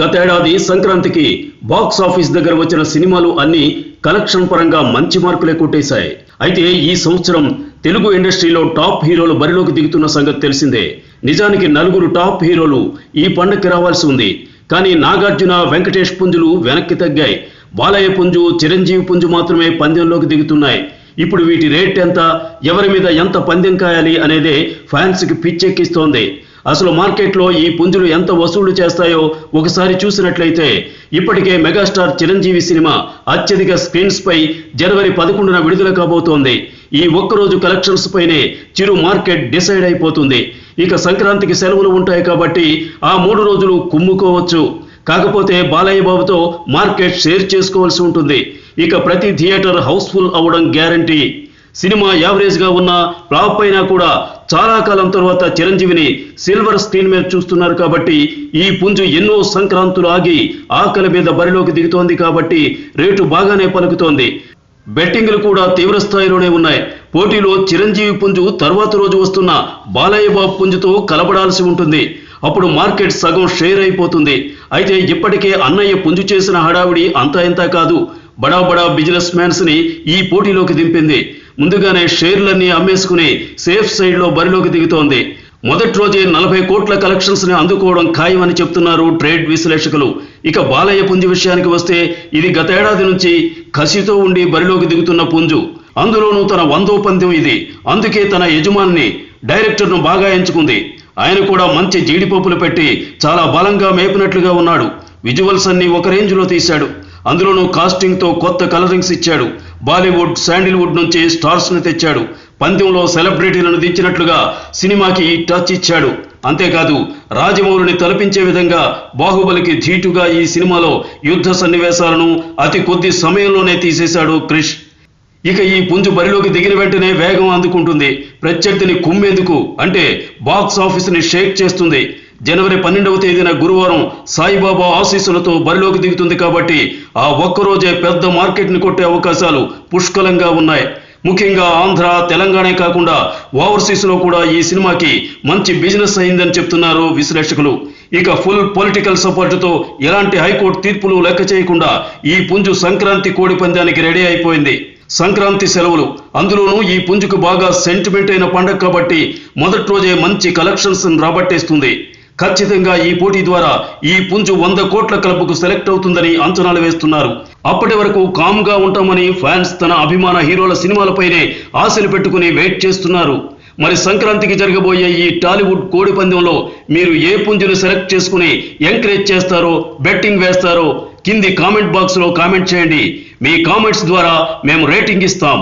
గతేడాది సంక్రాంతికి box office దగ్గర వచ్చిన సినిమాలు అన్ని కలెక్షన్ పరంగా మంచి మార్కులే కొట్టేశాయి. అయితే ఈ సంవత్సరం తెలుగు ఇండస్ట్రీలో టాప్ హీరోలు బరిలోకి దిగుతున్న సంగతి తెలిసిందే. నిజానికి నలుగురు టాప్ హీరోలు ఈ పండక్కి రావాల్సి ఉంది. కానీ నాగార్జున వెంకటేష్ పుంజులు వెనక్కి తగ్గాయి. బాలయ్య పుంజు చిరంజీవి పుంజు మాత్రమే పందెంలోకి దిగుతున్నాయి. ఇప్పుడు వీటి రేట్ ఎంత? ఎవరి మీద ఎంత పందెం కాయాలి అనేదే ఫ్యాన్స్కి పిచ్చెక్కిస్తోంది. అసలు మార్కెట్లో ఈ పుంజులు ఎంత వసూళ్ళు చేస్తాయో ఒకసారి చూసినట్లయితే ఇప్పటికే మెగాస్టార్ చిరంజీవి సినిమా అత్యధిక స్క్రీన్స్ పై జనవరి పదకొండున విడుదల కాబోతోంది. ఈ ఒక్కరోజు కలెక్షన్స్ పైనే చిరు మార్కెట్ డిసైడ్ అయిపోతుంది. ఇక సంక్రాంతికి సెలవులు ఉంటాయి కాబట్టి ఆ మూడు రోజులు కుమ్ముకోవచ్చు. కాకపోతే బాలయ్య బాబుతో మార్కెట్ షేర్ చేసుకోవాల్సి ఉంటుంది. ఇక ప్రతి థియేటర్ హౌస్ఫుల్ అవ్వడం గ్యారంటీ. సినిమా యావరేజ్గా ఉన్న ఫ్లాప్ అయినా కూడా చాలా కాలం తర్వాత చిరంజీవిని సిల్వర్ స్క్రీన్ మీద చూస్తున్నారు కాబట్టి ఈ పుంజు ఎన్నో సంక్రాంతులు ఆగి ఆకలి మీద బరిలోకి దిగుతోంది కాబట్టి రేటు బాగానే పలుకుతోంది. బెట్టింగ్లు కూడా తీవ్ర స్థాయిలోనే ఉన్నాయి. పోటీలో చిరంజీవి పుంజు తర్వాత రోజు వస్తున్న బాలయ్య బాబు పుంజుతో కలపడాల్సి ఉంటుంది. అప్పుడు మార్కెట్ సగం షేర్ అయిపోతుంది. అయితే ఇప్పటికే అన్నయ్య పుంజు చేసిన హడావిడి అంతా ఇంత కాదు. బడా బడా బిజినెస్ మ్యాన్స్ని ఈ పోటీలోకి దింపింది. ముందుగానే షేర్లన్నీ అమ్మేసుకుని సేఫ్ సైడ్లో బరిలోకి దిగుతోంది. మొదటి రోజే నలభై కోట్ల కలెక్షన్స్ని అందుకోవడం ఖాయమని చెప్తున్నారు ట్రేడ్ విశ్లేషకులు. ఇక బాలయ్య పుంజు విషయానికి వస్తే ఇది గతేడాది నుంచి కసితో ఉండి బరిలోకి దిగుతున్న పుంజు. అందులోనూ తన వందో పందెం ఇది. అందుకే తన యజమాని డైరెక్టర్ను బాగా ఎంచుకుంది. ఆయన కూడా మంచి జీడిపప్పులు పెట్టి చాలా బలంగా మేపినట్లుగా ఉన్నాడు. విజువల్స్ అన్ని ఒక రేంజ్లో తీశాడు. అందులోనూ కాస్టింగ్తో కొత్త కలరింగ్స్ ఇచ్చాడు. బాలీవుడ్ శాండిల్వుడ్ నుంచి స్టార్స్ని తెచ్చాడు. పందెంలో సెలబ్రిటీలను దించినట్లుగా సినిమాకి టచ్ ఇచ్చాడు. అంతేకాదు రాజమౌళిని తలపించే విధంగా బాహుబలికి ధీటుగా ఈ సినిమాలో యుద్ధ సన్నివేశాలను అతి కొద్ది సమయంలోనే తీసేశాడు క్రిష్. ఇక ఈ పుంజు బరిలోకి దిగిన వెంటనే వేగం అందుకుంటుంది. ప్రత్యర్థిని కుమ్మేందుకు అంటే బాక్స్ ఆఫీస్ని షేక్ చేస్తుంది. జనవరి పన్నెండవ తేదీన గురువారం సాయిబాబా ఆశీస్సులతో బరిలోకి దిగుతుంది కాబట్టి ఆ ఒక్కరోజే పెద్ద మార్కెట్ని కొట్టే అవకాశాలు పుష్కలంగా ఉన్నాయి. ముఖ్యంగా ఆంధ్ర తెలంగాణ కాకుండా ఓవర్సీస్లో కూడా ఈ సినిమాకి మంచి బిజినెస్ అయిందని చెప్తున్నారు విశ్లేషకులు. ఇక ఫుల్ పొలిటికల్ సపోర్టుతో ఎలాంటి హైకోర్టు తీర్పులు లెక్క చేయకుండా ఈ పుంజు సంక్రాంతి కోడి పందానికి రెడీ అయిపోయింది. సంక్రాంతి సెలవులు. అందులోనూ ఈ పుంజుకు బాగా సెంటిమెంట్ అయిన పండగ కాబట్టి మొదటి రోజే మంచి కలెక్షన్స్ రాబట్టేస్తుంది. ఖచ్చితంగా ఈ పోటీ ద్వారా ఈ పుంజు వంద కోట్ల క్లబ్కు సెలెక్ట్ అవుతుందని అంచనాలు వేస్తున్నారు. అప్పటి వరకు కామ్గా ఉంటామని ఫ్యాన్స్ తన అభిమాన హీరోల సినిమాలపైనే ఆశలు పెట్టుకుని వెయిట్ చేస్తున్నారు. మరి సంక్రాంతికి జరగబోయే ఈ టాలీవుడ్ కోడి పందెంలో మీరు ఏ పుంజును సెలెక్ట్ చేసుకుని ఎంకరేజ్ చేస్తారో బెట్టింగ్ వేస్తారో కింది కామెంట్ బాక్స్లో కామెంట్ చేయండి. మీ కామెంట్స్ ద్వారా మేము రేటింగ్ ఇస్తాం.